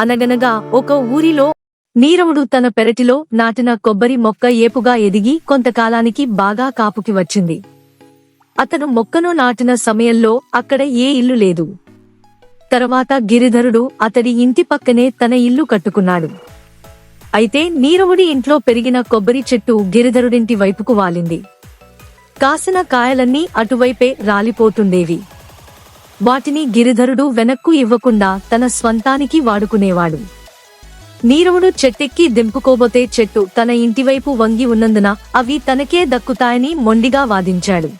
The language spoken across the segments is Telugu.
అనగనగా ఒక ఊరిలో నీరవుడు తన పెరటిలో నాటిన కొబ్బరి మొక్క ఏపుగా ఎదిగి కొంతకాలానికి బాగా కాపుకి వచ్చింది. అతను మొక్కను నాటిన సమయంలో అక్కడ ఏ ఇల్లు లేదు. తర్వాత గిరిధరుడు అతడి ఇంటి పక్కనే తన ఇల్లు కట్టుకున్నాడు. అయితే నీరవుడి ఇంట్లో పెరిగిన కొబ్బరి చెట్టు గిరిధరుడింటి వైపుకు వాలింది. కాసిన కాయలన్నీ అటువైపే రాలిపోతుండేవి. వాటిని గిరిధరుడు వెనక్కు ఇవ్వకుండా తన స్వంతానికి వాడుకునేవాడు. నీరవుడు చెట్టెక్కి దింపుకోబోతే చెట్టు తన ఇంటివైపు వంగి ఉన్నందున అవి తనకే దక్కుతాయని మొండిగా వాదించాడు.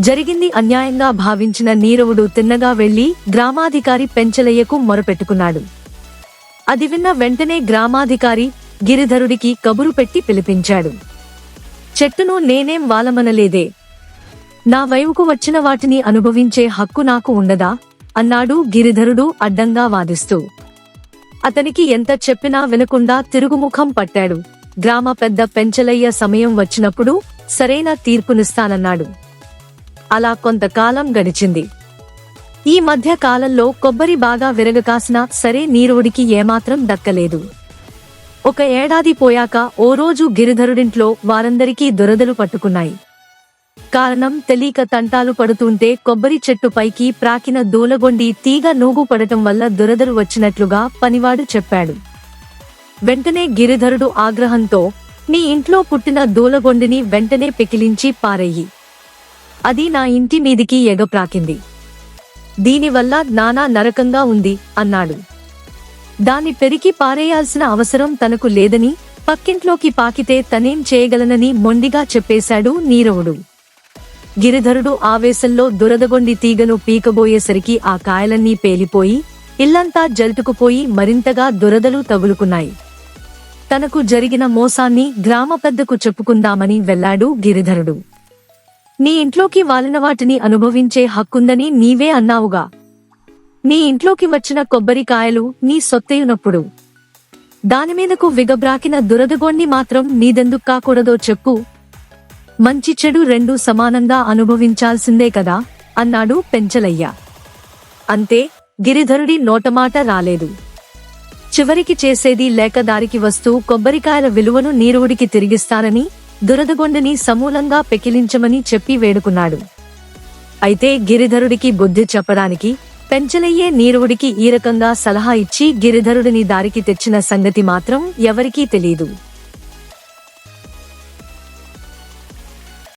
జరిగింది అన్యాయంగా భావించిన నీరవుడు తిన్నగా వెళ్ళి గ్రామాధికారి పెంచలయ్యకు మొరపెట్టుకున్నాడు. అది విన్న వెంటనే గ్రామాధికారి గిరిధరుడికి కబురు పెట్టి పిలిపించాడు. చెట్టును నేనేం వాలమనలేదే నా వైపుకు వచ్చిన వాటిని అనుభవించే హక్కు నాకు ఉండదా? అన్నాడు గిరిధరుడు అడ్డంగా వాదిస్తూ. అతనికి ఎంత చెప్పినా వినకుండా తిరుగుముఖం పట్టాడు. గ్రామ పెద్ద పెంచలయ్య సమయం వచ్చినప్పుడు సరైన తీర్పునిస్తానన్నాడు. అలా కొంతకాలం గడిచింది. ఈ మధ్య కాలంలో కొబ్బరి బాగా విరగకాసిన సరే నీరోడికి ఏమాత్రం దక్కలేదు. ఒక ఏడాది పోయాక ఓ రోజు గిరిధరుడింట్లో వారందరికీ దురదలు పట్టుకున్నాయి. కారణం తెలియక తంటాలు పడుతుంటే కొబ్బరి చెట్టు పైకి ప్రాకిన దూలగొండి తీగ నూగు పడటం వల్ల దురదలు వచ్చినట్లుగా పనివాడు చెప్పాడు. వెంటనే గిరిధరుడు ఆగ్రహంతో నీ ఇంట్లో పుట్టిన దూలగొండిని వెంటనే పెకిలించి పారెయ్యి అది నా ఇంటి మీదికి ఎగప్రాకింది దీనివల్ల నానా నరకంగా ఉంది అన్నాడు. దాన్ని పెరికి పారేయాల్సిన అవసరం తనకు లేదని పక్కింట్లోకి పాకితే తనేం చేయగలనని మొండిగా చెప్పేశాడు నీరవుడు. గిరిధరుడు ఆవేశంలో దురదగొండి తీగను పీకబోయేసరికి ఆ కాయలన్నీ పేలిపోయి ఇల్లంతా జల్టుకుపోయి మరింతగా దురదలు తగులుకున్నాయి. తనకు జరిగిన మోసాన్ని గ్రామ పెద్దకు చెప్పుకుందామని వెళ్ళాడు గిరిధరుడు. నీ ఇంట్లోకి వాలిన వాటిని అనుభవించే హక్కుందని నీవే అన్నావుగా. నీ ఇంట్లోకి వచ్చిన కొబ్బరికాయలు నీ సొత్తయునప్పుడు. దానిమీదకు విగబ్రాకిన దురదగొండి మాత్రం నీదెందుకు కాకూడదో చెప్పు మంచి చెడు రెండు సమానంగా అనుభవించాల్సిందే కదా అన్నాడు పెంచలయ్య. అంతే గిరిధరుడి నోటమాట రాలేదు. చివరికి చేసేది లేక దారికి వస్తూ కొబ్బరికాయల విలువను నీరువుడికి తిరిగిస్తానని దురదగొండని సమూలంగా పెకిలించమని చెప్పి వేడుకున్నాడు. అయితే గిరిధరుడికి బుద్ధి చెప్పడానికి పెంచలయ్యే నీరువుడికి ఈ రకంగా సలహా ఇచ్చి గిరిధరుడిని దారికి తెచ్చిన సంగతి మాత్రం ఎవరికీ తెలీదు.